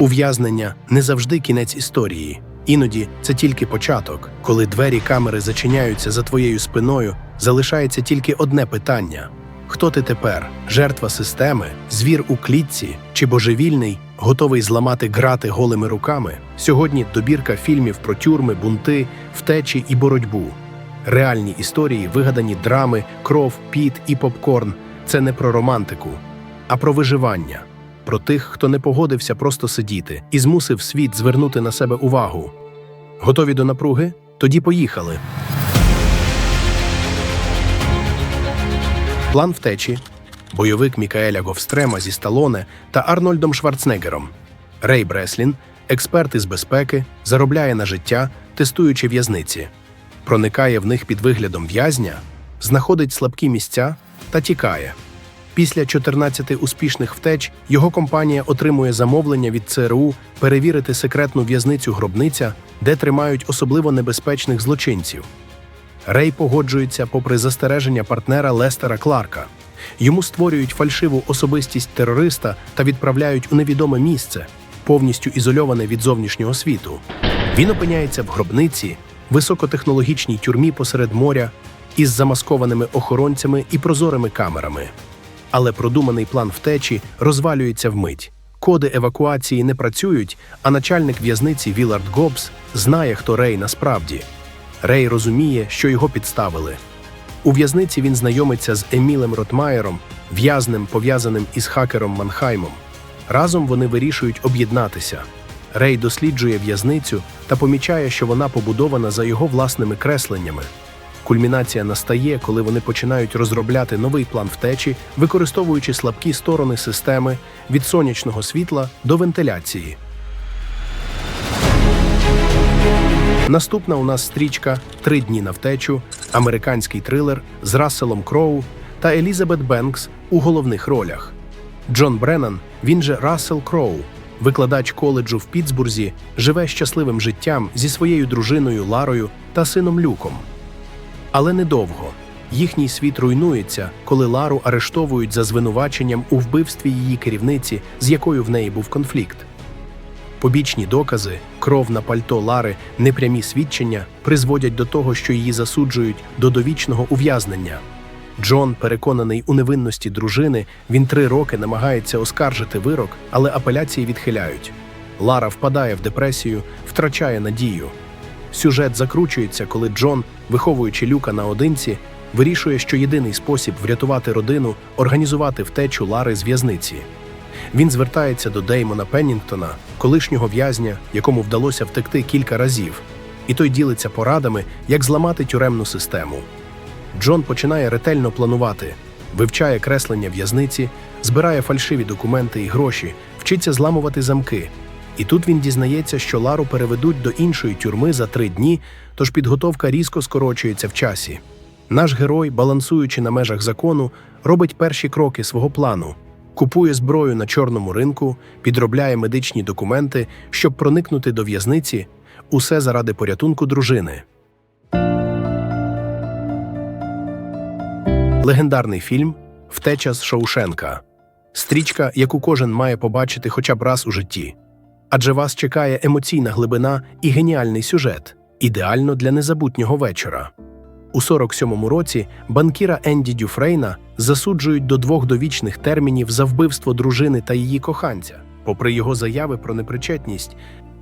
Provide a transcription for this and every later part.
Ув'язнення не завжди кінець історії. Іноді це тільки початок. Коли двері камери зачиняються за твоєю спиною, залишається тільки одне питання: хто ти тепер? Жертва системи, звір у клітці чи божевільний, готовий зламати грати голими руками? Сьогодні добірка фільмів про тюрми, бунти, втечі і боротьбу. Реальні історії, вигадані драми, кров, піт і попкорн це не про романтику, а про виживання, про тих, хто не погодився просто сидіти і змусив світ звернути на себе увагу. Готові до напруги? Тоді поїхали. План втечі. Бойовик Мікаеля Говстрема зі Сталоне та Арнольдом Шварценеггером. Рей Бреслін, експерт із безпеки, заробляє на життя, тестуючи в'язниці. Проникає в них під виглядом в'язня, знаходить слабкі місця та тікає. Після 14 успішних втеч його компанія отримує замовлення від ЦРУ перевірити секретну в'язницю гробниця, де тримають особливо небезпечних злочинців. Рей погоджується попри застереження партнера Лестера Кларка. Йому створюють фальшиву особистість терориста та відправляють у невідоме місце, повністю ізольоване від зовнішнього світу. Він опиняється в гробниці, високотехнологічній тюрмі посеред моря із замаскованими охоронцями і прозорими камерами. Але продуманий план втечі розвалюється вмить. Коди евакуації не працюють, а начальник в'язниці Вілард Гобс знає, хто Рей насправді. Рей розуміє, що його підставили. У в'язниці він знайомиться з Емілем Ротмаєром, в'язнем, пов'язаним із хакером Манхаймом. Разом вони вирішують об'єднатися. Рей досліджує в'язницю та помічає, що вона побудована за його власними кресленнями. Кульмінація настає, коли вони починають розробляти новий план втечі, використовуючи слабкі сторони системи від сонячного світла до вентиляції. Наступна у нас стрічка Три дні на втечу, американський трилер з Расселом Кроу та Елізабет Бенкс у головних ролях. Джон Бреннан, він же Рассел Кроу, викладач коледжу в Пітсбурзі, живе щасливим життям зі своєю дружиною Ларою та сином Люком. Але недовго. Їхній світ руйнується, коли Лару арештовують за звинуваченням у вбивстві її керівниці, з якою в неї був конфлікт. Побічні докази, кров на пальто Лари, непрямі свідчення призводять до того, що її засуджують до довічного ув'язнення. Джон, переконаний у невинності дружини, він три роки намагається оскаржити вирок, але апеляції відхиляють. Лара впадає в депресію, втрачає надію. Сюжет закручується, коли Джон, виховуючи люка наодинці, вирішує, що єдиний спосіб врятувати родину організувати втечу Лари з в'язниці. Він звертається до Деймона Пеннінгтона, колишнього в'язня, якому вдалося втекти кілька разів, і той ділиться порадами, як зламати тюремну систему. Джон починає ретельно планувати, вивчає креслення в'язниці, збирає фальшиві документи і гроші, вчиться зламувати замки. І тут він дізнається, що Лару переведуть до іншої тюрми за три дні, тож підготовка різко скорочується в часі. Наш герой, балансуючи на межах закону, робить перші кроки свого плану, купує зброю на чорному ринку, підробляє медичні документи, щоб проникнути до в'язниці, усе заради порятунку дружини. Легендарний фільм Втеча з Шоушенка. Стрічка, яку кожен має побачити хоча б раз у житті. Адже вас чекає емоційна глибина і геніальний сюжет, ідеально для незабутнього вечора. У 47-му році банкіра Енді Дюфрейна засуджують до двох довічних термінів за вбивство дружини та її коханця. Попри його заяви про непричетність,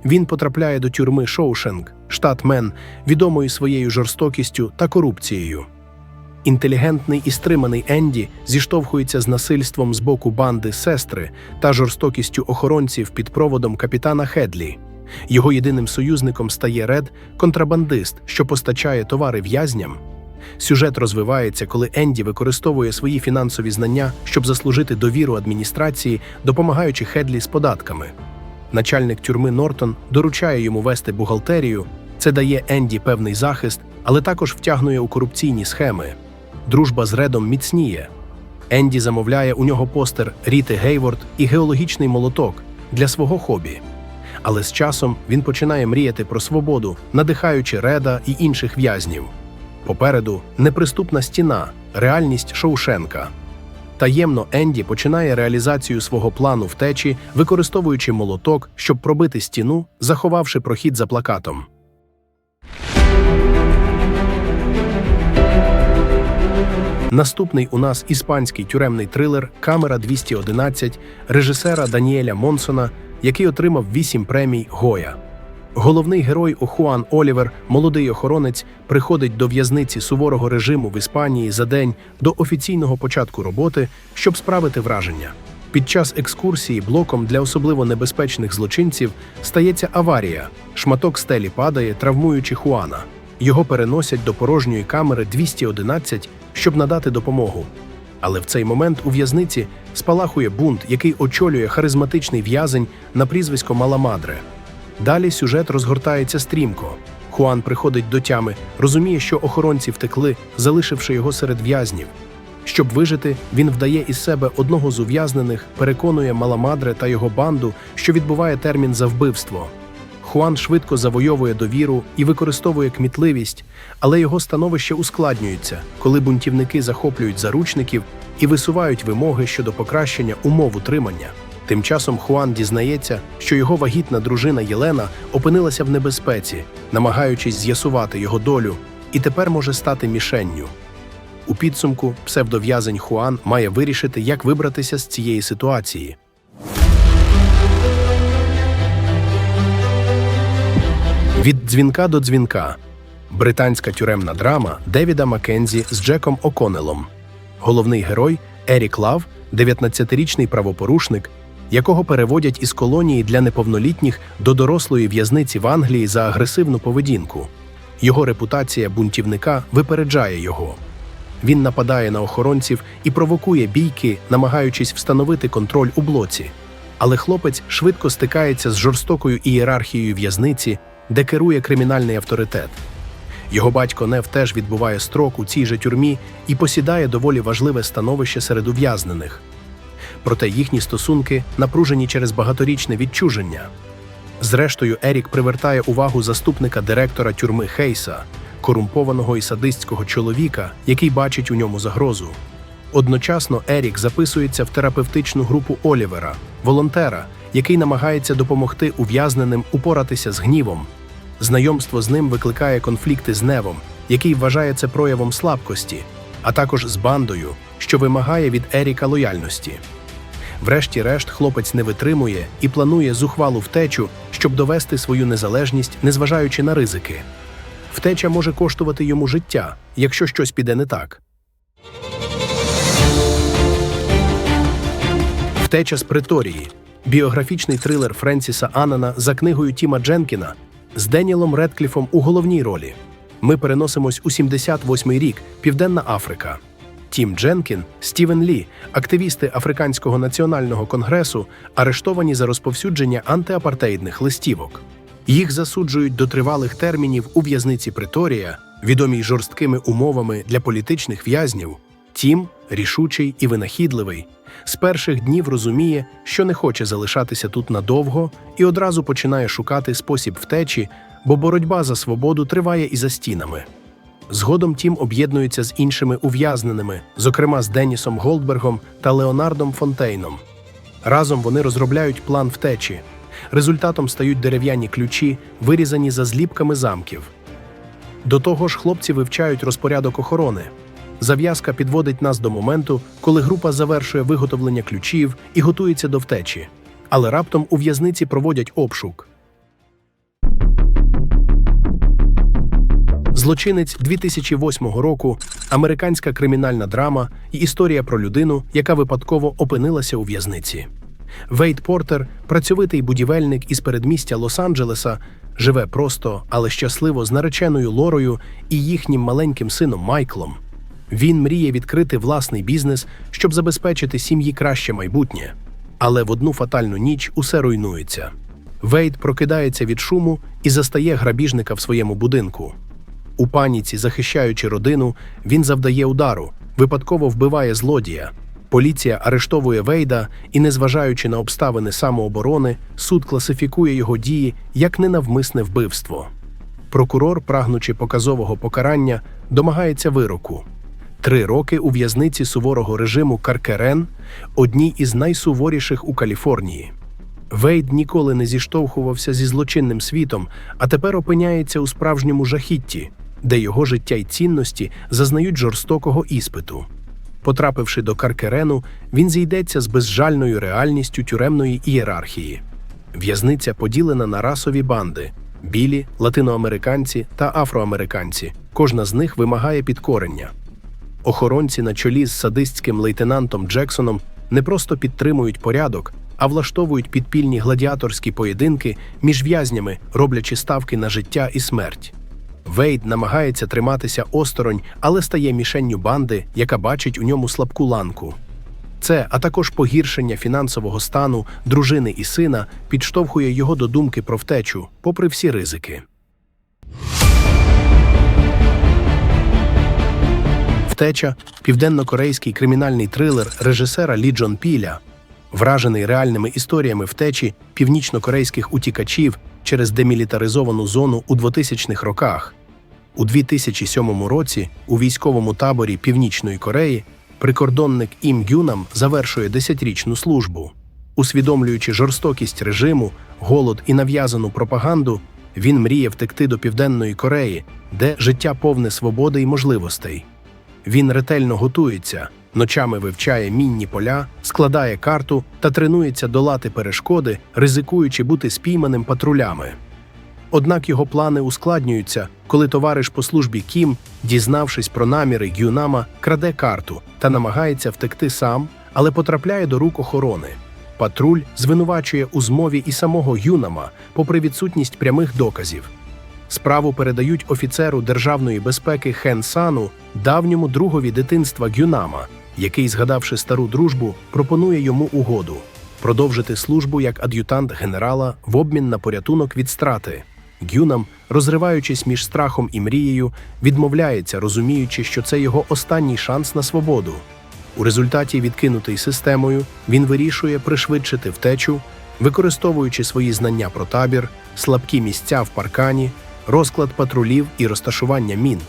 він потрапляє до тюрми Шоушенк, штат Мен, відомої своєю жорстокістю та корупцією. Інтелігентний і стриманий Енді зіштовхується з насильством з боку банди сестри та жорстокістю охоронців під проводом капітана Хедлі. Його єдиним союзником стає Ред, контрабандист, що постачає товари в'язням. Сюжет розвивається, коли Енді використовує свої фінансові знання, щоб заслужити довіру адміністрації, допомагаючи Хедлі з податками. Начальник тюрми Нортон доручає йому вести бухгалтерію. Це дає Енді певний захист, але також втягнує у корупційні схеми. Дружба з Редом міцніє. Енді замовляє у нього постер Ріти Гейворд і геологічний молоток для свого хобі. Але з часом він починає мріяти про свободу, надихаючи Реда і інших в'язнів. Попереду неприступна стіна, реальність Шоушенка. Таємно Енді починає реалізацію свого плану втечі, використовуючи молоток, щоб пробити стіну, заховавши прохід за плакатом. Наступний у нас іспанський тюремний трилер Камера 211 режисера Даніеля Монсона, який отримав вісім премій Гоя. Головний герой Охуан Олівер, молодий охоронець, приходить до в'язниці суворого режиму в Іспанії за день до офіційного початку роботи, щоб справити враження. Під час екскурсії блоком для особливо небезпечних злочинців стається аварія. Шматок стелі падає, травмуючи Хуана. Його переносять до порожньої камери 211, щоб надати допомогу. Але в цей момент у в'язниці спалахує бунт, який очолює харизматичний в'язень на прізвисько Маламадре. Далі сюжет розгортається стрімко. Хуан приходить до тями, розуміє, що охоронці втекли, залишивши його серед в'язнів. Щоб вижити, він вдає із себе одного з ув'язнених, переконує Маламадре та його банду, що відбуває термін за вбивство. Хуан швидко завойовує довіру і використовує кмітливість, але його становище ускладнюється, коли бунтівники захоплюють заручників і висувають вимоги щодо покращення умов утримання. Тим часом Хуан дізнається, що його вагітна дружина Єлена опинилася в небезпеці, намагаючись з'ясувати його долю, і тепер може стати мішенню. У підсумку псевдов'язень Хуан має вирішити, як вибратися з цієї ситуації. Від дзвінка до дзвінка. Британська тюремна драма Девіда Маккензі з Джеком О'Коннеллом. Головний герой Ерік Лав, 19-річний правопорушник, якого переводять із колонії для неповнолітніх до дорослої в'язниці в Англії за агресивну поведінку. Його репутація бунтівника випереджає його. Він нападає на охоронців і провокує бійки, намагаючись встановити контроль у блоці. Але хлопець швидко стикається з жорстокою ієрархією в'язниці, де керує кримінальний авторитет. Його батько Нев теж відбуває строк у цій же тюрмі і посідає доволі важливе становище серед ув'язнених. Проте їхні стосунки напружені через багаторічне відчуження. Зрештою, Ерік привертає увагу заступника директора тюрми Хейса, корумпованого і садистського чоловіка, який бачить у ньому загрозу. Одночасно Ерік записується в терапевтичну групу Олівера, волонтера, який намагається допомогти ув'язненим упоратися з гнівом. Знайомство з ним викликає конфлікти з Невом, який вважає це проявом слабкості, а також з бандою, що вимагає від Еріка лояльності. Врешті-решт, хлопець не витримує і планує зухвалу втечу, щоб довести свою незалежність, незважаючи на ризики. Втеча може коштувати йому життя, якщо щось піде не так. Втеча з Преторії біографічний трилер Френсіса Анана за книгою Тіма Дженкіна з Денілом Редкліфом у головній ролі. Ми переносимось у 78-й рік, Південна Африка. Тім Дженкін, Стівен Лі, активісти Африканського національного конгресу, арештовані за розповсюдження антиапартеїдних листівок. Їх засуджують до тривалих термінів у в'язниці Преторія, відомій жорсткими умовами для політичних в'язнів. Тім, рішучий і винахідливий, з перших днів розуміє, що не хоче залишатися тут надовго, і одразу починає шукати спосіб втечі, бо боротьба за свободу триває і за стінами. Згодом Тім об'єднується з іншими ув'язненими, зокрема з Денісом Голдбергом та Леонардом Фонтейном. Разом вони розробляють план втечі. Результатом стають дерев'яні ключі, вирізані за зліпками замків. До того ж, хлопці вивчають розпорядок охорони. Зав'язка підводить нас до моменту, коли група завершує виготовлення ключів і готується до втечі. Але раптом у в'язниці проводять обшук. Злочинець 2008 року, американська кримінальна драма і історія про людину, яка випадково опинилася у в'язниці. Вейт Портер, працьовитий будівельник із передмістя Лос-Анджелеса, живе просто, але щасливо з нареченою Лорою і їхнім маленьким сином Майклом. Він мріє відкрити власний бізнес, щоб забезпечити сім'ї краще майбутнє. Але в одну фатальну ніч усе руйнується. Вейд прокидається від шуму і застає грабіжника в своєму будинку. У паніці, захищаючи родину, він завдає удару, випадково вбиває злодія. Поліція арештовує Вейда і, незважаючи на обставини самооборони, суд класифікує його дії як ненавмисне вбивство. Прокурор, прагнучи показового покарання, домагається вироку. Три роки у в'язниці суворого режиму Каркерен, одній із найсуворіших у Каліфорнії. Вейд ніколи не зіштовхувався зі злочинним світом, а тепер опиняється у справжньому жахітті, де його життя й цінності зазнають жорстокого іспиту. Потрапивши до Каркерену, він зійдеться з безжальною реальністю тюремної ієрархії. В'язниця поділена на расові банди: білі, латиноамериканці та афроамериканці. Кожна з них вимагає підкорення. Охоронці на чолі з садистським лейтенантом Джексоном не просто підтримують порядок, а влаштовують підпільні гладіаторські поєдинки між в'язнями, роблячи ставки на життя і смерть. Вейд намагається триматися осторонь, але стає мішенню банди, яка бачить у ньому слабку ланку. Це, а також погіршення фінансового стану дружини і сина, підштовхує його до думки про втечу, попри всі ризики. Втеча південно-корейський кримінальний трилер режисера Лі Джон Піля, вражений реальними історіями втечі північно-корейських утікачів через демілітаризовану зону у 2000-х роках. У 2007 році у військовому таборі Північної Кореї прикордонник Ім Гюнам завершує 10-річну службу. Усвідомлюючи жорстокість режиму, голод і нав'язану пропаганду, він мріє втекти до Південної Кореї, де життя повне свободи і можливостей. Він ретельно готується, ночами вивчає мінні поля, складає карту та тренується долати перешкоди, ризикуючи бути спійманим патрулями. Однак його плани ускладнюються, коли товариш по службі Кім, дізнавшись про наміри Гюнама, краде карту та намагається втекти сам, але потрапляє до рук охорони. Патруль звинувачує у змові і самого Юнама, попри відсутність прямих доказів. Справу передають офіцеру державної безпеки Хен Сану, давньому другові дитинства Гюнама, який, згадавши стару дружбу, пропонує йому угоду продовжити службу як ад'ютант генерала в обмін на порятунок від страти. Гюнам, розриваючись між страхом і мрією, відмовляється, розуміючи, що це його останній шанс на свободу. У результаті, відкинутий системою, він вирішує пришвидшити втечу, використовуючи свої знання про табір, слабкі місця в паркані, розклад патрулів і розташування мін.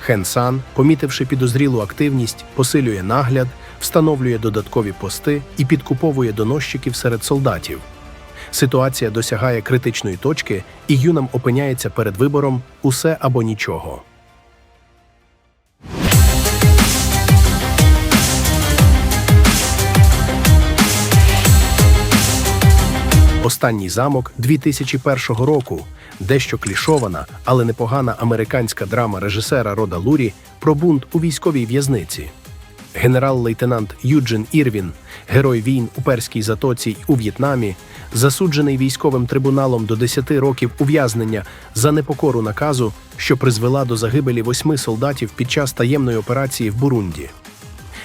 Хен Сан, помітивши підозрілу активність, посилює нагляд, встановлює додаткові пости і підкуповує доносчиків серед солдатів. Ситуація досягає критичної точки, і юнам опиняється перед вибором усе або нічого. Останній замок 2001 року, дещо клішована, але непогана американська драма режисера Рода Лурі про бунт у військовій в'язниці. Генерал-лейтенант Юджин Ірвін, герой війн у перській затоці й у В'єтнамі, засуджений військовим трибуналом до 10 років ув'язнення за непокору наказу, що призвела до загибелі восьми солдатів під час таємної операції в Бурунді.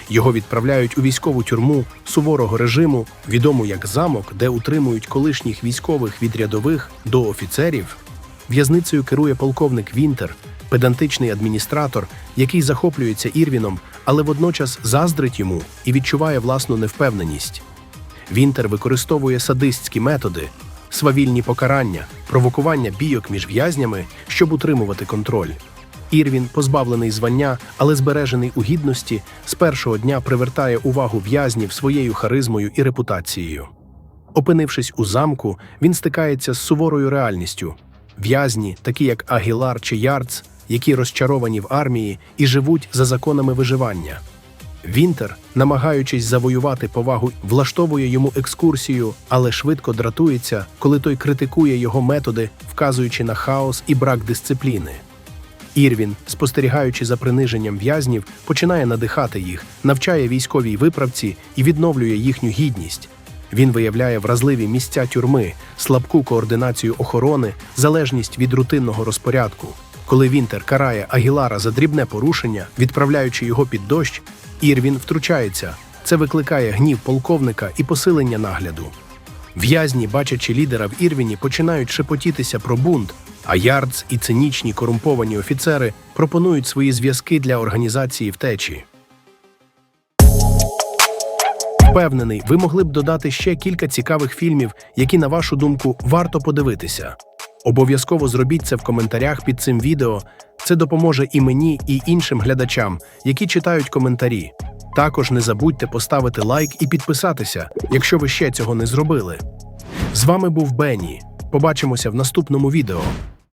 Його відправляють у військову тюрму суворого режиму, відому як замок, де утримують колишніх військових від рядових до офіцерів. В'язницею керує полковник Вінтер, педантичний адміністратор, який захоплюється Ірвіном, але водночас заздрить йому і відчуває власну невпевненість. Вінтер використовує садистські методи, свавільні покарання, провокування бійок між в'язнями, щоб утримувати контроль. Ірвін, позбавлений звання, але збережений у гідності, з першого дня привертає увагу в'язнів своєю харизмою і репутацією. Опинившись у замку, він стикається з суворою реальністю. В'язні, такі як Агілар чи Ярц, які розчаровані в армії і живуть за законами виживання. Вінтер, намагаючись завоювати повагу, влаштовує йому екскурсію, але швидко дратується, коли той критикує його методи, вказуючи на хаос і брак дисципліни. Ірвін, спостерігаючи за приниженням в'язнів, починає надихати їх, навчає військовій виправці і відновлює їхню гідність. Він виявляє вразливі місця тюрми, слабку координацію охорони, залежність від рутинного розпорядку. Коли Вінтер карає Агілара за дрібне порушення, відправляючи його під дощ, Ірвін втручається. Це викликає гнів полковника і посилення нагляду. В'язні, бачачи лідера в Ірвіні, починають шепотітися про бунт, а Ярдс і цинічні корумповані офіцери пропонують свої зв'язки для організації втечі. Впевнений, ви могли б додати ще кілька цікавих фільмів, які, на вашу думку, варто подивитися. Обов'язково зробіть це в коментарях під цим відео. Це допоможе і мені, і іншим глядачам, які читають коментарі. Також не забудьте поставити лайк і підписатися, якщо ви ще цього не зробили. З вами був Бенні. Побачимося в наступному відео.